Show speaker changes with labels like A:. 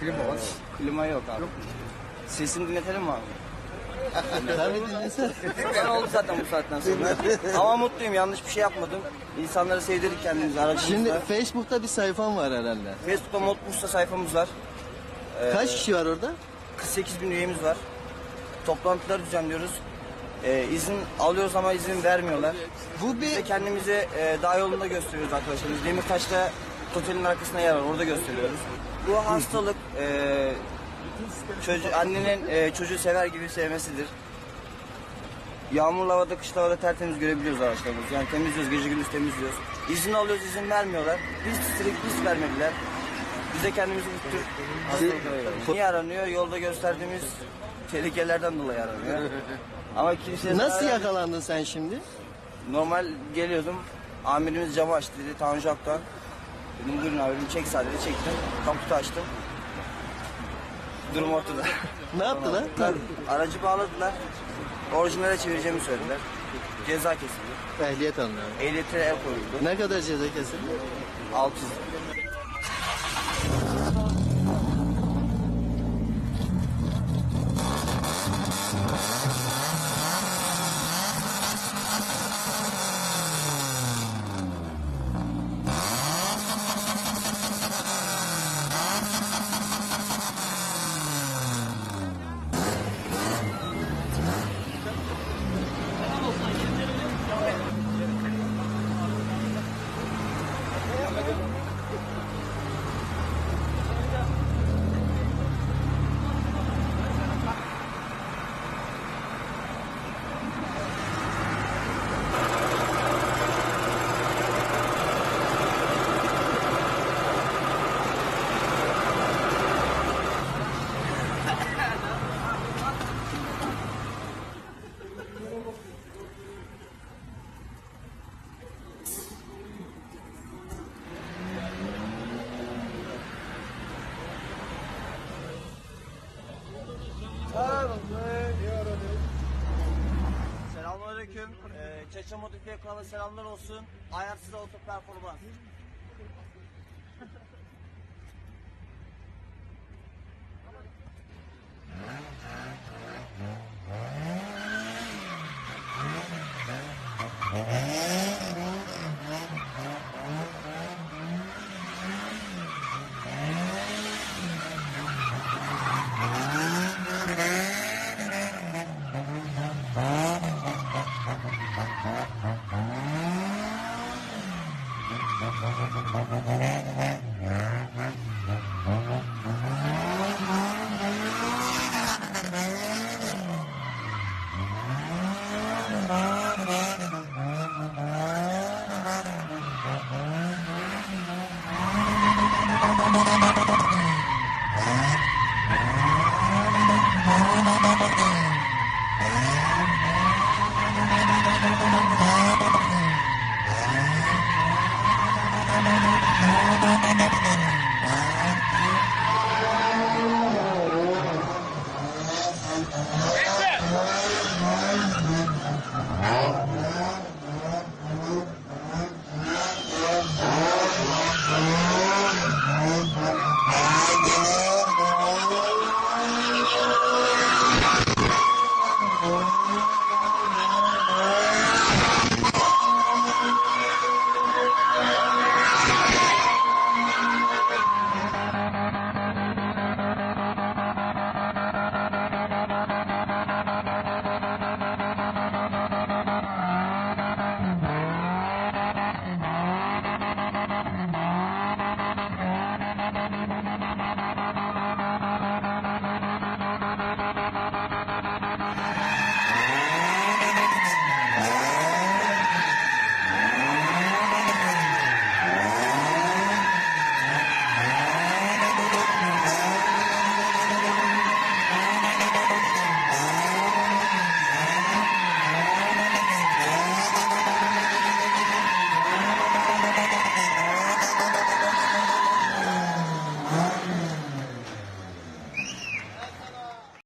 A: Klima var.
B: Klima yok abi. Sesini dinletelim mi abi?
C: Tabii dinlesene.
B: Ben oldu zaten bu saatten sonra. Ama mutluyum yanlış bir şey yapmadım. İnsanları sevdirdik kendimizi aracımızla.
C: Şimdi Facebook'ta bir sayfan var herhalde.
B: Facebook'ta Modbus'ta sayfamız var.
C: Kaç kişi var orada?
B: 48 bin üyemiz var. Toplantılar düzenliyoruz. Ee, izin alıyoruz ama izin vermiyorlar.
C: Bu
B: Biz de
C: bir
B: kendimizi e, daha yolunda gösteriyoruz arkadaşlarımız. Demirtaş'ta otelin arkasına yer var. Orada gösteriyoruz. Bu hastalık e, çocuğu, annenin e, çocuğu sever gibi sevmesidir. Yağmurlu havada, kışlı havada tertemiz görebiliyoruz araçlarımızı. Yani temizliyoruz, gece gündüz temizliyoruz. İzin alıyoruz, izin vermiyorlar. Biz titredik, biz vermediler. Biz de kendimizi yoruz. Niye aranıyor? Yolda gösterdiğimiz tehlikelerden dolayı aranıyor. Ama kimseye
C: nasıl
B: zarar-
C: yakalandın sen şimdi?
B: Normal geliyordum. Amirimiz camı açtı dedi. Tanju Aktan. Dedim buyurun abi dedim, çek sadece çektim. Kaputu açtım. Durum ortada.
C: Ne yaptılar?
B: Aracı bağladılar. Orijinale çevireceğimi söylediler. Ceza kesildi.
C: Ehliyet alınıyor.
B: Ehliyete el koyuldu.
C: Ne kadar ceza kesildi?
B: 600. Selamünaleyküm. Ee, Çeçe Modifiye kanalı selamlar olsun. Ayarsız auto performans.
A: Thank